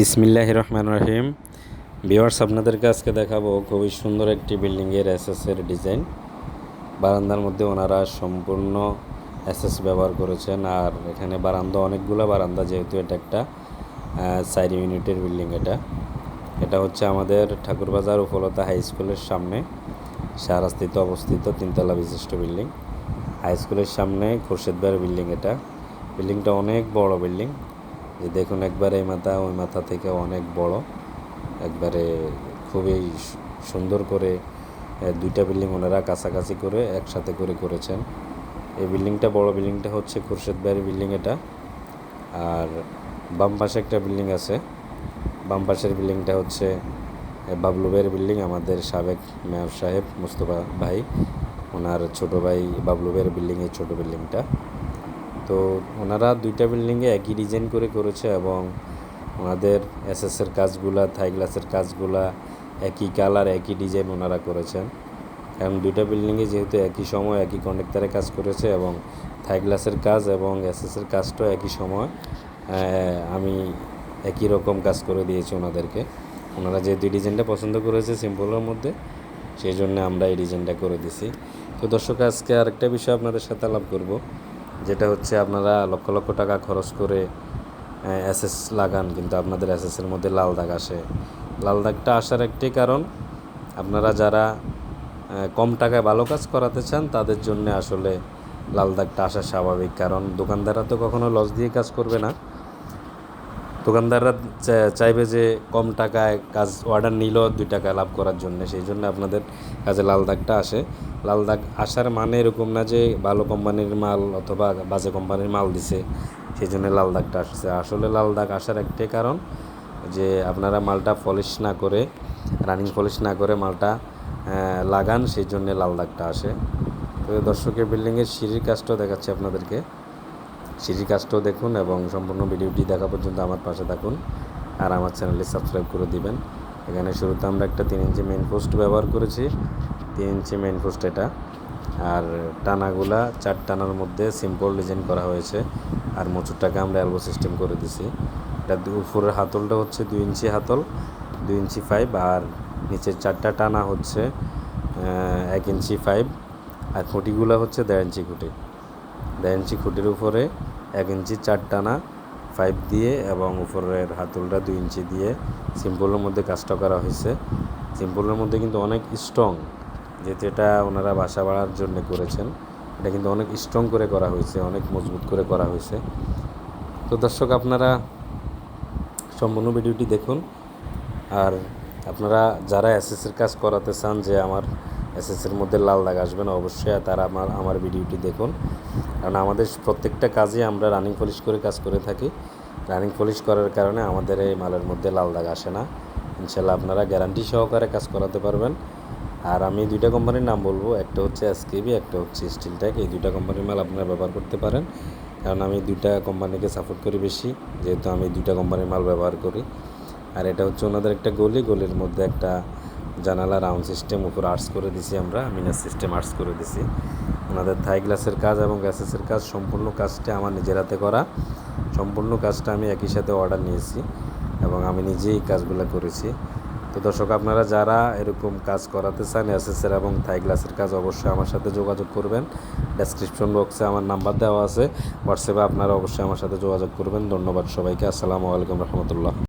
বিসমিল্লাহ রহমান রহিম। বিওয়ার্স আপনাদেরকে আজকে দেখাবো খুবই সুন্দর একটি বিল্ডিংয়ের এসএসের ডিজাইন। বারান্দার মধ্যে ওনারা সম্পূর্ণ এসএস ব্যবহার করেছেন আর এখানে বারান্দা, অনেকগুলো বারান্দা যেহেতু এটা একটা চার ইউনিটের বিল্ডিং এটা। এটা হচ্ছে আমাদের ঠাকুরবাজার উপলতা হাই স্কুলের সামনে শাহরাস্তিতে অবস্থিত তিনতলা বিশিষ্ট বিল্ডিং। হাই স্কুলের সামনে খোরশেদবার বিল্ডিং এটা। বিল্ডিংটা অনেক বড় বিল্ডিং। যে দেখুন, একবার এই মাথা, ওই মাথা থেকে অনেক বড়। একবারে খুবই সুন্দর করে দুইটা বিল্ডিং ওনারা কাছাকাছি করে একসাথে করে করেছেন। এই বিল্ডিংটা, বড় বিল্ডিংটা হচ্ছে খুরশেদ বাড়ির বিল্ডিং এটা। আর বাম পাশে একটা বিল্ডিং আছে। বাম পাশের বিল্ডিংটা হচ্ছে বাবলু ভাইয়ের বিল্ডিং, আমাদের সাবেক মেয়র সাহেব মুস্তফা ভাই। ওনার ছোট ভাই বাবলু ভাইয়ের বিল্ডিংয়ের ছোট বিল্ডিংটা। তো ওনারা দুইটা বিল্ডিংয়ে একই ডিজাইন করে করেছে এবং ওনাদের এসএসের কাজগুলা থাই গ্লাসের কাজগুলা একই কালার একই ডিজাইন ওনারা করেছেন। কারণ দুইটা বিল্ডিংয়ে যেহেতু একই সময়, একই কন্ডাক্টারে কাজ করেছে এবং থাই গ্লাসের কাজ এবং এসএসের কাজটাও একই সময় আমি একই রকম কাজ করে দিয়েছি ওনাদেরকে। ওনারা যেহেতু ডিজাইনটা পছন্দ করেছে সিম্পলের মধ্যে, সেই জন্য আমরা এই ডিজাইনটা করে দিছি। তো দর্শক, আজকে আরেকটা বিষয় আপনাদের সাথে আলাপ করব। যেটা হচ্ছে আপনারা লক্ষ লক্ষ টাকা খরচ করে এসএস লাগান, কিন্তু আপনাদের এসএসের মধ্যে লাল দাগ আসে। লাল দাগটা আসার একটি কারণ, আপনারা যারা কম টাকায় ভালো কাজ করাতে চান, তাদের জন্য আসলে লাল দাগটা আসা স্বাভাবিক। কারণ দোকানদাররা তো কখনো লস দিয়ে কাজ করবে না। দোকানদাররা চাইবে যে কম টাকায় কাজ অর্ডার নিল, দুই টাকা লাভ করার জন্য। সেই জন্য আপনাদের কাজে লাল দাগটা আসে। লাল দাগ আসার মানে এরকম না যে ভালো কোম্পানির মাল অথবা বাজে কোম্পানির মাল দিছে, সেই জন্য লাল দাগটা আসছে। আসলে লাল দাগ আসার একটাই কারণ যে আপনারা মালটা পলিশ না করে রানিং পলিশ না করে মালটা লাগান, সেই জন্য লাল দাগটা আসে। তো দর্শকের বিল্ডিংয়ের সিঁড়ির কাজটাও দেখাচ্ছি আপনাদেরকে। সিঁড়ির কাজটাও দেখুন এবং সম্পূর্ণ ভিডিওটি দেখা পর্যন্ত আমার পাশে থাকুন আর আমার চ্যানেলটি সাবস্ক্রাইব করে দিবেন। এখানে শুরুতে আমরা একটা তিন ইঞ্চি মেইন পোস্ট ব্যবহার করেছি। তিন ইঞ্চি মেইন পোস্ট এটা। আর টানাগুলা চার টানার মধ্যে সিম্পল ডিজাইন করা হয়েছে। আর মোচুরটাকে আমরা অ্যালবো সিস্টেম করে দিছি। এটা উপরের হাতলটা হচ্ছে দুই ইঞ্চি হাতল, দুই ইঞ্চি ফাইভ আর নিচের চারটা টানা হচ্ছে এক ইঞ্চি ফাইভ আর খুঁটিগুলো হচ্ছে দেড় ইঞ্চি খুঁটি। দেড় ইঞ্চি খুঁটির উপরে এক ইঞ্চি চার টানা ফাইভ দিয়ে এবং উপরের হাতলটা দুই ইঞ্চি দিয়ে সিম্পলের মধ্যে কাজটা করা হয়েছে। সিম্পলের মধ্যে কিন্তু অনেক স্ট্রং যেহেতু এটা ওনারা বাসা বাড়ার জন্য করেছেন, এটা কিন্তু অনেক স্ট্রং করে করা হয়েছে, অনেক মজবুত করে করা হয়েছে। তো দর্শক, আপনারা সম্পূর্ণ ভিডিওটি দেখুন। আর আপনারা যারা এসএসের কাজ করাতে চান যে আমার এসএসের মধ্যে লাল দাগ আসবে না, অবশ্যই তারা আমার আমার ভিডিওটি দেখুন। কারণ আমাদের প্রত্যেকটা কাজে আমরা রানিং পলিশ করে কাজ করে থাকি। রানিং পলিশ করার কারণে আমাদের এই মালের মধ্যে লাল দাগ আসে না। ইনশাল্লাহ আপনারা গ্যারান্টি সহকারে কাজ করাতে পারবেন। আর আমি দুইটা কোম্পানির নাম বলব, একটা হচ্ছে এসকেবি একটা হচ্ছে স্টিলটেক এই দুইটা কোম্পানির মাল আপনারা ব্যবহার করতে পারেন, কারণ আমি দুইটা কোম্পানিকে সাপোর্ট করি বেশি, যেহেতু আমি দুইটা কোম্পানির মাল ব্যবহার করি। আর এটা হচ্ছে ওনাদের একটা গলি, গলির মধ্যে একটা জানালা রাউন্ড সিস্টেম উপর আর্টস করে দিছি আমরা মিনার সিস্টেম আর্টস করে দিছি। ওনাদের থাই গ্লাসের কাজ এবং গ্যাসেসের কাজ, সম্পূর্ণ কাজটা আমার নিজের হাতে করা। সম্পূর্ণ কাজটা আমি একই সাথে অর্ডার নিয়েছি এবং আমি নিজেই কাজগুলো করেছি। তো দর্শক, আপনারা যারা এরকম কাজ করাতে চান এসএসের এবং থাই গ্লাসের কাজ, অবশ্যই আমার সাথে যোগাযোগ করবেন। ডেসক্রিপশন বক্সে আমার নাম্বার দেওয়া আছে। হোয়াটসঅ্যাপে আপনারা অবশ্যই আমার সাথে যোগাযোগ করবেন। ধন্যবাদ সবাইকে। আসসালামু আলাইকুম রহমতুল্লাহ।